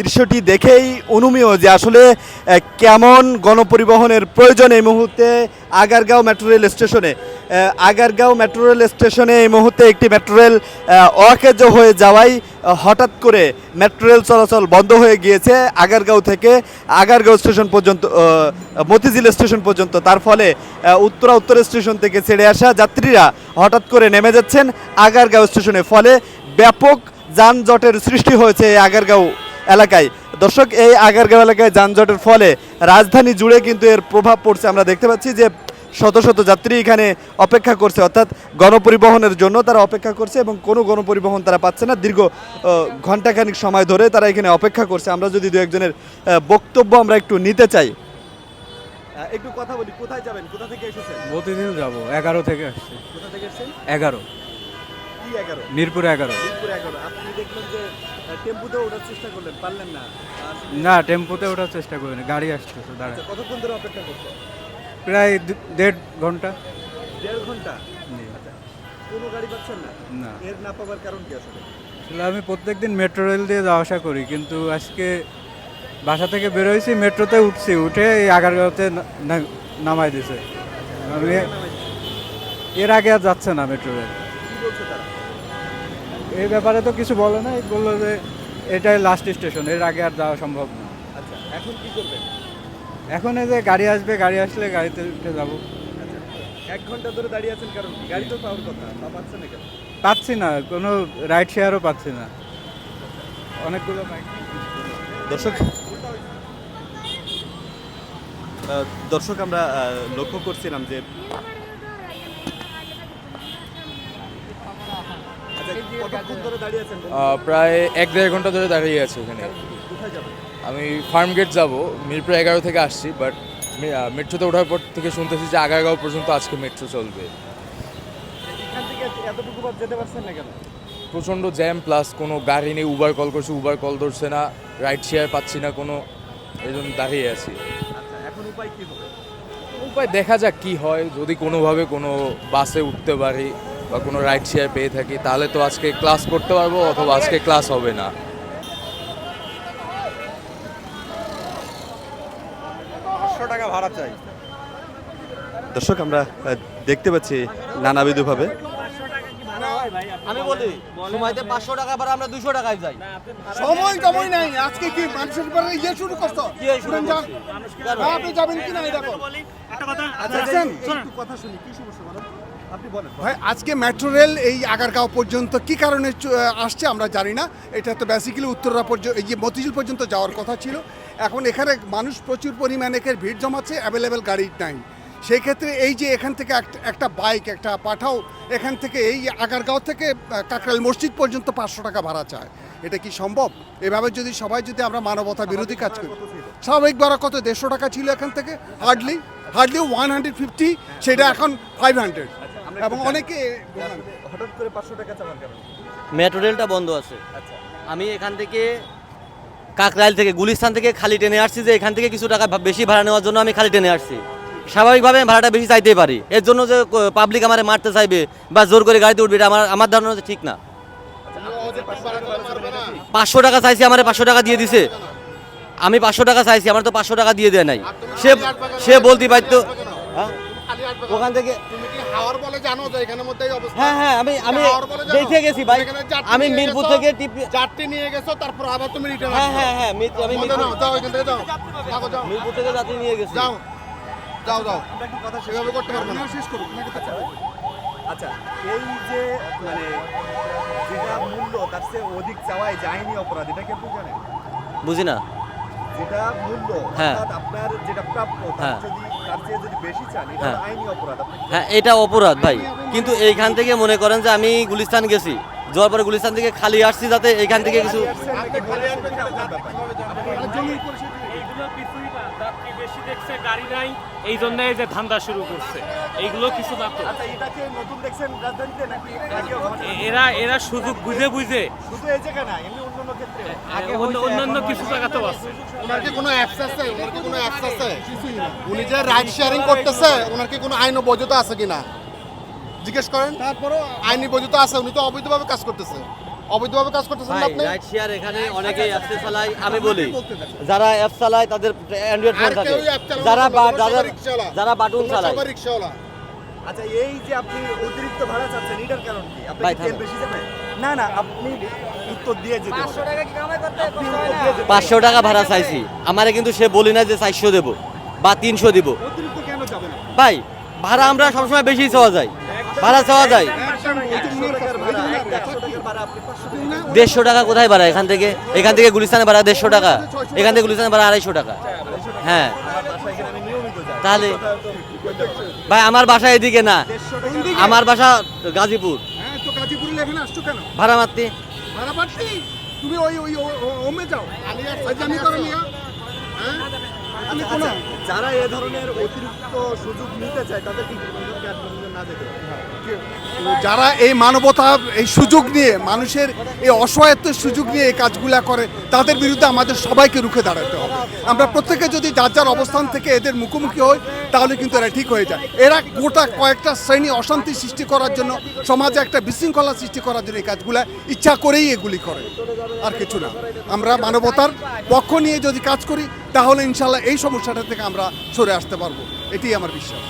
দৃশ্যটি দেখেই অনুমেয় যে আসলে কেমন গণপরিবহনের প্রয়োজন এই মুহূর্তে আগারগাঁও মেট্রো রেল স্টেশনে। আগারগাঁও মেট্রো রেল স্টেশনে এই মুহূর্তে একটি মেট্রো রেল অকেজ হয়ে যাওয়ায় হঠাৎ করে মেট্রো রেল চলাচল বন্ধ হয়ে গিয়েছে আগারগাঁও থেকে। আগারগাঁও স্টেশন পর্যন্ত মতিঝিল স্টেশন পর্যন্ত। তার ফলে উত্তরা উত্তর স্টেশন থেকে ছেড়ে আসা যাত্রীরা হঠাৎ করে নেমে যাচ্ছেন আগারগাঁও স্টেশনে। ফলে ব্যাপক যানজটের সৃষ্টি হয়েছে আগারগাঁও এলাকায়। দর্শক এই আগারগাঁও এলাকায় যানজটের ফলে রাজধানী জুড়ে কিন্তু এর প্রভাব পড়ছে। আমরা দেখতে পাচ্ছি যে শত শত যাত্রী এখানে অপেক্ষা করছে। অর্থাৎ গণপরিবহনের জন্য তারা অপেক্ষা করছে এবং কোনো গণপরিবহন তারা পাচ্ছে না। দীর্ঘ ঘণ্টাখানিক সময় ধরে তারা এখানে অপেক্ষা করছে। আমরা যদি দু একজনের বক্তব্য আমরা একটু নিতে চাই। একটু কথা বলি কোথায় যাবেন? কোথা থেকে এসেছেন? প্রতিদিন যাব। এগারো থেকে আসছি। কোথা থেকে এসেছেন? এগারো। কি এগারো। মিরপুর এগারো। মিরপুর এগারো। আপনি দেখলেন যে টেম্পুতে ওঠার চেষ্টা করলেন পারলেন না। না টেম্পোতে ওঠার চেষ্টা করিনি গাড়ি দাঁড়ায় আচ্ছা, কতক্ষণ ধরে অপেক্ষা প্রায় দেড় ঘণ্টা। দেড় ঘণ্টা? আচ্ছা কোনো গাড়ি পাচ্ছেন না? না। এর না পাওয়ার কারণ কি আসলে? আসলে আমি প্রত্যেকদিন মেট্রো রেল দিয়ে যাওয়া আসা করি কিন্তু আজকে বাসা থেকে বেরোইছি মেট্রোতে উঠছি উঠে এই আগারগাঁওতে নামাই দিছে। আমি এর আগে আর যাচ্ছে না মেট্রো রেল। কি বলছে তারা? এই ব্যাপারে তো কিছু বলে না বলল যে এটাই লাস্ট স্টেশনের আগে আর যাওয়া সম্ভব না। আচ্ছা এখন কি করবেন? এখন এই যে গাড়ি আসবে গাড়ি আসলে গাড়িতে উঠে যাব। আচ্ছা এক ঘণ্টা ধরে দাঁড়িয়ে আছেন কারণ কি? গাড়ি তো পাওয়ার কথা তা পাচ্ছেন না কেন? পাচ্ছি না কোনো রাইড শেয়ারও পাচ্ছি না। অনেকগুলো বাইক দর্শক আহ, দর্শক আমরা আহ, লক্ষ্য করছিলাম যে আচ্ছা, কতক্ষণ ধরে দাঁড়িয়ে আছেন আহ, প্রায় এক দেড় ঘণ্টা ধরে দাঁড়িয়ে আছে এখানে। আমি ফার্ম গেট যাব মিরপুর এগারো থেকে আসছি বাট মেট্রোতে ওঠার পর থেকে শুনতেছি যে আগারগাঁও পর্যন্ত আজকে মেট্রো চলবে। প্রচণ্ড জ্যাম প্লাস কোনো গাড়ি নেই উবার কল করছি উবার কল ধরছে না রাইড শেয়ার পাচ্ছি না কোনো এই জন্য দাঁড়িয়ে আছি। আচ্ছা উপায় দেখা যাক কি হয় যদি কোনোভাবে কোনো বাসে উঠতে পারি বা কোনো রাইড শেয়ার পেয়ে থাকি তাহলে তো আজকে ক্লাস করতে পারব অথবা আজকে ক্লাস হবে না। দর্শক আমরা দেখতে পাচ্ছি নানাবিধভাবে। আমি বলি সময়তে পাঁচশো টাকা ভাড়া আমরা দুশো টাকায় যাই। সময় সময় নাই আজকে কি মানুষের উপরে ইয়ে শুরু করছ? কি এই শুরু উড়ান যান। হ্যাঁ, আপনি যাবেন কি না এই দেখো। আচ্ছা কথা শুনি কি সমস্যা বলেন আপনি বলেন ভাই আজকে মেট্রো রেল এই আগারগাঁও পর্যন্ত কি কারণে আসছে আমরা জানি না। এটা তো বেসিক্যালি উত্তরা পর্যন্ত এই যে মতিঝিল পর্যন্ত যাওয়ার কথা ছিল। এখন এখানে মানুষ প্রচুর পরিমাণে এখানে ভিড় জমাচ্ছে অ্যাভেলেবেল গাড়ি নাই। সেই ক্ষেত্রে এই যে এখান থেকে একটা- বাইক একটা পাঠাও এখান থেকে এই আগারগাঁও থেকে আহ, কাকরাইল মসজিদ পর্যন্ত পাঁচশো টাকা ভাড়া চায়। এটা কি সম্ভব? এভাবে যদি সবাই যদি আমরা মানবতা বিরোধী কাজ করি। স্বাভাবিক ভাড়া কত? দেড়শো টাকা ছিল এখান থেকে। Hardly hardly one hundred fifty সেটা এখন ফাইভ হান্ড্রেড এবং অনেকে হঠাৎ করে পাঁচশো টাকা চাওয়ার কারণ মেট্রো রেলটা বন্ধ আছে। আচ্ছা। আমি এখান থেকে কাকরাইল থেকে গুলিস্তান থেকে খালি ট্রেনে আসছি যে এখান থেকে কিছু টাকা বেশি ভাড়া নেওয়ার জন্য আমি খালি ট্রেনে আসছি। স্বাভাবিকভাবে ভাড়াটা বেশি চাইতেই পারি। এর জন্য যে পাবলিক আমার মারতে চাইবে বা জোর করে গাড়িতে উঠবে এটা আমার আমার ধারণা হচ্ছে ঠিক না। পাঁচশো টাকা চাইছি আমার পাঁচশো টাকা দিয়ে দিছে। আমি পাঁচশো টাকা চাইছি আমার তো পাঁচশো টাকা দিয়ে দেয় নাই। সে সে বলতে পারতো হ্যাঁ? ওখান থেকে তুমি কি হাওয়ার বলে জানো যে এখানের মধ্যেই অবস্থা? হ্যাঁ হ্যাঁ আমি আমি হাওড় দেখে গেছি ভাই। আমি মিরপুর থেকে যাত্রী নিয়ে গেছো তারপর আবার তুমি রিটার্ন হ্যাঁ হ্যাঁ হ্যাঁ আমি মজা নাও মিরপুর- যাও এখান থেকে যাও। থাকো, যাও মিরপুর থেকে যাত্রী নিয়ে গেছি। যাও যাও যাও। সেভাবে করতে পারব না। শেষ করুন আচ্ছা এই যে মানে যেটা মূল্য তার চেয়ে অধিক চাওয়াই যে আইনি অপরাধ এটা বুঝি না। যেটা মূল্য হ্যাঁ। অর্থাৎ আপনার যেটা প্রাপ্য হ্যাঁ। যদি হ্যাঁ। হ্যাঁ এটা অপরাধ ভাই। কিন্তু এইখান থেকে মনে করেন যে আমি গুলিস্তান গেছি। যাওয়ার পরে গুলিস্তান থেকে খালি আসছি যাতে এইখান থেকে কিছু গাড়ি নাই। এই জন্য যে ধান্দা শুরু করছে। এইগুলো কিছু না তো। আচ্ছা এরা এরা সুযোগ বুঝে বুঝে। শুধু এই জায়গা না এমনি অন্যান্য ক্ষেত্রে? অন্য- অন্যান্য কিছু জায়গাতেও আছে। ওনার কি কোনো অ্যাপস আছে? ওনার কি কোনো অ্যাপস আছে? উনি যে রাইড শেয়ারিং করতেছে ওনার কি কোনো আইন বৈধতা আছে কিনা? জিজ্ঞেস করেন। তারপরও আইনি বৈধতা আছে উনি তো অবৈধভাবে কাজ করতেছে। অবৈধভাবে কাজ করতেছেন আপনি? রাইড শেয়ার এখানে অনেকেই অ্যাপস চালায় আমি বলি যারা অ্যাপ চালায় তাদের অ্যান্ড্রয়েড ফোন থাকে। কেউই app চালানো যারা না, বা- তোমরা যারা যারা বাটন চালায়। সবাই রিক্সাওয়ালা আচ্ছা এই যে আপনি অতিরিক্ত ভাড়া চাচ্ছেন এটার কারণ কি? আপনি তেল বেশি যাবে না না আপনি উত্তর দিয়ে যেতে পাঁচশো টাকা কি কামাই করতে পাঁচশো টাকা ভাড়া চাইছি। আমারে কিন্তু সে বলি না যে চারশো দেবো বা তিনশো দিব। অতিরিক্ত কেন যাবে না? ভাই ভাড়া আমরা সবসময় বেশি চাওয়া যায়। ভাড়া চাওয়া যায়। দেড়শো টাকা কোথায় ভাড়া? এখান থেকে এখান থেকে গুলিস্তানে ভাড়া দেড়শো টাকা। এখান থেকে গুলিস্তানে ভাড়া আড়াইশো টাকা। হ্যাঁ। তাহলে ভাই আমার বাসা এদিকে না। আমার বাসা গাজীপুর। হ্যাঁ তো গাজীপুরে এখানে আসছো কেন? ভাড়া মারতে তুমি ওই ওই ওমে যাও। আমি করো মিয়া হ্যাঁ? যারা এ ধরনের অতিরিক্ত সুযোগ নিতে চায় তাদের কি না যেতে যারা এই মানবতা এই সুযোগ নিয়ে মানুষের এই অসহায়ত্বের সুযোগ নিয়ে এই কাজগুলা করে তাদের বিরুদ্ধে আমাদের সবাইকে রুখে দাঁড়াতে হবে। আমরা প্রত্যেকে যদি যার যার অবস্থান থেকে এদের মুখোমুখি হই তাহলে কিন্তু এরা ঠিক হয়ে যায়। এরা গোটা কয়েকটা শ্রেণি অশান্তি সৃষ্টি করার জন্য সমাজে একটা বিশৃঙ্খলা সৃষ্টি করার জন্য এই কাজগুলা ইচ্ছা করেই এগুলি করে। আর কিছু না। আমরা মানবতার পক্ষ নিয়ে যদি কাজ করি তাহলে ইনশাল্লাহ এই সমস্যাটা থেকে আমরা সরে আসতে পারব। এটি আমার বিশ্বাস।